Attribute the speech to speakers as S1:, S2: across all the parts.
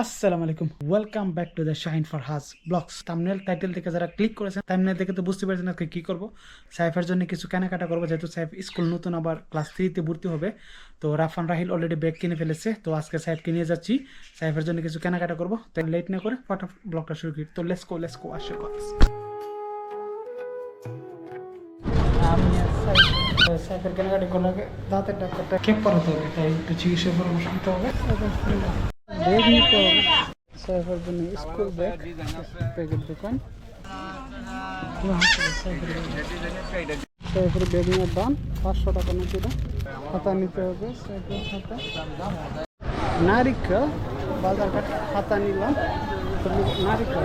S1: আসসালামু আলাইকুম। Welcome back to the shine for হাজ ব্লগস থাম্বনেল টাইটেল থেকে যারা ক্লিক করেছেন থাম্বনেল দেখে তো বুঝতে পারছেন আজকে কী করব। সাইফের জন্য কিছু কেনাকাটা করব, যেহেতু সাইফ স্কুল নতুন, আবার ক্লাস থ্রিতে ভর্তি হবে। তো রাফান, রাহিল অলরেডি ব্যাগ কিনে ফেলেছে। তো আজকে সাইফকে নিয়ে যাচ্ছি। সাইফের জন্য কিছু কেনাকাটা করব। তাই লেট না করে ফটাফট ব্লগটা শুরু করি। তো লেটস গো লেটস গো আসো আমি সাইফের কেনাকাটা করলে দাঁতের ডাক্তারটা চেক করাতে হবে, তাই একটু চিকিৎসা পরামর্শ নিতে হবে। নিতে হবে সাইফের জন্য স্কুল ব্যাগ ব্যাগের দোকান সাইফের ব্যাগিংয়ের দাম পাঁচশো টাকা নাকি খাতা নিতে হবে সাইফের খাতা। নারিকেল বাজার ঘাট খাতা নিলাম। নারিকেল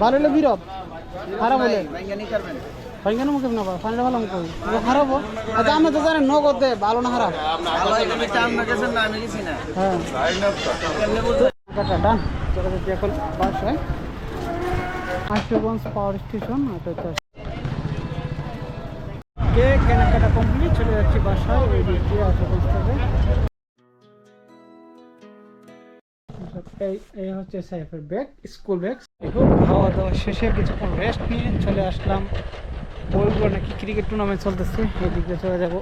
S1: ভালো হলো বিরব? খারাপ হলে? মুখে না ফাইনটা ভালো মুখে আচ্ছা তো ভালো না হ্যাঁ। পাওয়ার স্টেশন কেনাকাটা চলে এই হচ্ছে সাইফের ব্যাগ, স্কুল ব্যাগ। খাওয়া দাওয়া শেষে কিছুক্ষণ রেস্ট নিয়ে চলে আসলাম। বইগড় নাকি ক্রিকেট টুর্নামেন্ট চলতেছে, এদিক চলে যাব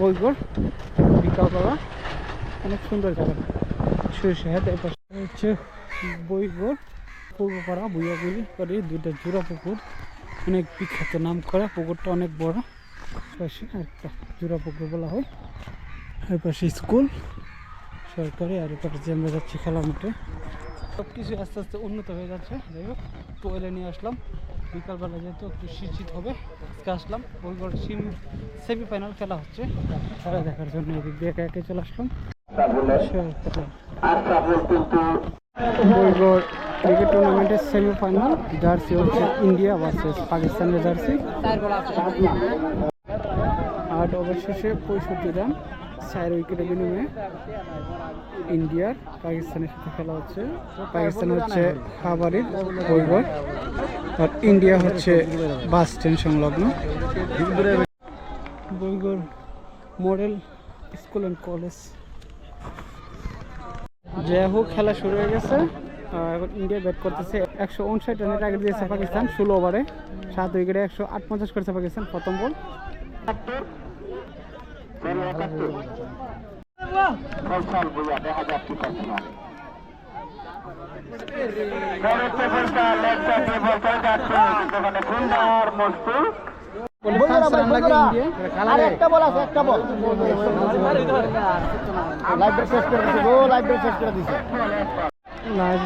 S1: বইগড়, বিকালবেলা। অনেক সুন্দর জায়গা এই পাশে হচ্ছে বইগড়, পূর্বপাড়া বুইয়াগুলি করে দুইটা জোড়া পুকুর। অনেক বিখ্যাত নাম করা পুকুরটা অনেক বড়। পাশে একটা জোড়া পুকুর বলা হয়। এই পাশে স্কুল, সরকারি, আর এপাশে যে আমরা যাচ্ছি খেলার মাঠে। সব কিছু আস্তে আস্তে উন্নত হয়ে যাচ্ছে। যাই হোক তোয়েলে নিয়ে আসলাম। বিকালবেলা যেহেতু একটু শীত হবে, আজকে আসলাম। বইগড় সিম সেমিফাইনাল খেলা হচ্ছে। খেলা দেখার জন্য এদিক দিয়ে একে একে চলে আসলাম। ক্রিকেট টুর্নামেন্টের সেমিফাইনাল, জার্সি হচ্ছে ইন্ডিয়া ভার্সেস পাকিস্তানের জার্সি। আট ওভার শেষে পঁয়ষট্টি রান। চার উইকেটের বিনিময়ে ইন্ডিয়ার পাকিস্তানের সাথে খেলা হচ্ছে। পাকিস্তান হচ্ছে হাবারির বইগড় আর ইন্ডিয়া হচ্ছে বাস স্ট্যান্ড সংলগ্ন। বইগড় মডেল স্কুল অ্যান্ড কলেজ। যাই হোক, খেলা শুরু হয়ে গেছে। এখন ইন্ডিয়া ব্যাট করতেছে একশো উনষাট রানের টার্গেট দিয়েছে পাকিস্তান ষোলো ওভারে সাত উইকেটে একশো আট পঞ্চাশ করেছে পাকিস্তান প্রথম বল লাগে
S2: একটা বল করে দিছে শেষ করে দিছে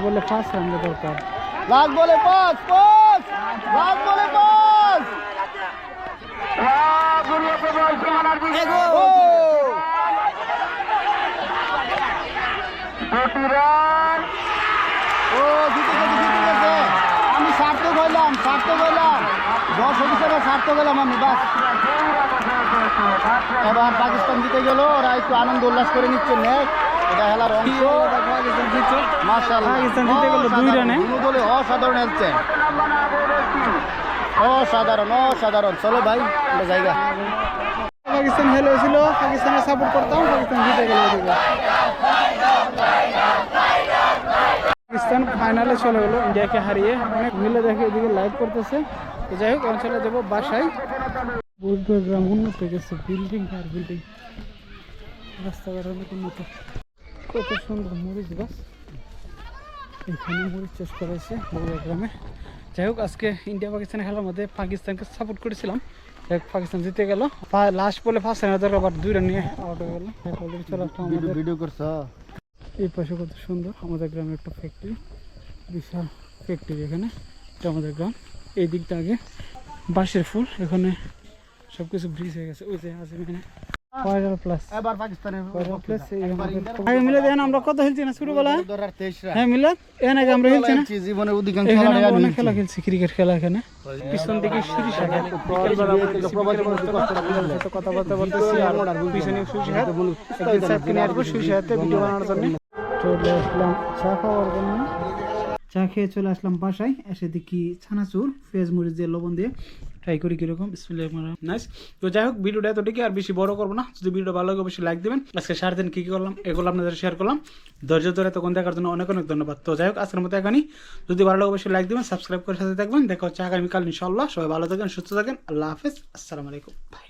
S1: বলে পাঁচ রান দরকার
S2: বলে পাঁচ পাঁচ লাস্ট বলে পাঁচ ও। জিতে গেছে জিতে গেছে। আমি সার্থক হইলাম সার্থক হইলাম। দশ হিসেবে সার্থক হইলাম আমি বাস। এবার পাকিস্তান জিতে গেল ওরা একটু আনন্দ উল্লাস করে নিচ্ছে নেক্সট এটা খেলার অংশ। মাশাআল্লাহ।
S1: পাকিস্তান জিতে গেল দুই রানে।
S2: দলে অসাধারণ খেলছে। অসাধারণ অসাধারণ। চলো ভাই জায়গা
S1: পাকিস্তান হেলে হয়েছিল, পাকিস্তানের সাপোর্ট করতাম, পাকিস্তান জিতে গেল পাকিস্তান ফাইনালে চলে গেলো, ইন্ডিয়াকে হারিয়ে। অনেক মিলে দেখে এদিকে লাইভ করতেছে। তো যাই হোক আমি চলে যাব বাসায়। বুধবার গ্রাম উন্নত গেছে বিল্ডিং আর বিল্ডিং রাস্তাঘাট অনেক উন্নত কত সুন্দর মরিচ গাছ। এখানে মরিচ চাষ করা হয়েছে, বগুড়া গ্রামে। যাই হোক আজকে ইন্ডিয়া পাকিস্তানের খেলার মধ্যে পাকিস্তানকে সাপোর্ট করেছিলাম। পাকিস্তান জিতে গেল। লাস্ট বলে ফার্স্ট রান দরকার বাট দুই রান নিয়ে আউট হয়ে গেল। আমাদের।
S2: ভিডিও করছ?
S1: এই পাশে কত সুন্দর আমাদের গ্রামে একটা ফ্যাক্টরি বিশাল ফ্যাক্টরি এখানে। এটা আমাদের গ্রাম। এই দিকটা আগে বাঁশের ফুল। এখানে সব কিছু ব্রিজ হয়ে গেছে। ওই যে আছে এখানে। ভাইরাল প্লাস
S2: এবার পাকিস্তানের
S1: ভাইরাল প্লাস আগে মিলে দেখেন আমরা কত খেলছি না ছোটবেলায়?
S2: দরার 23 রান
S1: হ্যাঁ মিলে? এখানে আগে আমরা খেলছি না?
S2: জীবনের অধিকাংশ খেলা
S1: অনেক খেলা খেলছি ক্রিকেট খেলা এখানে। পিছন দিকে সরিষা ক্ষেত। বিকেলবেলা আমাদের সাথে কথাবার্তা বলতেছি আর পিছনে সরিষা ক্ষেত। একদিন সাহেবকে নিয়ে আসব সরিষা ক্ষেতে ভিডিও বানানোর জন্য। চলে আসলাম চা খাওয়ার জন্য। চা খেয়ে চলে আসলাম বাসায়। এসে দেখি ছানাচুর পেঁয়াজ মরিচ দিয়ে লবণ দিয়ে। ট্রাই করি কীরকম নাইস তো যাই হোক, ভিডিওটা এতটুকু আর বেশি বড় করব না। যদি ভিডিও ভালো লাগে, অবশ্যই লাইক দেবেন। আজকে সারাদিন কী কী করলাম, এগুলো আপনাদের শেয়ার করলাম। ধৈর্য ধরে তখন দেখার জন্য অনেক অনেক ধন্যবাদ। তো যাই হোক, আজকের মতো এখানেই। যদি ভালো লাগে, অবশ্যই লাইক দেবেন সাবস্ক্রাইব করে সাথে থাকবেন। দেখা হচ্ছে আগামীকাল ইনশাল্লাহ সবাই ভালো থাকেন, সুস্থ থাকেন। আল্লাহ হাফেজ। আসসালামু আলাইকুম। বাই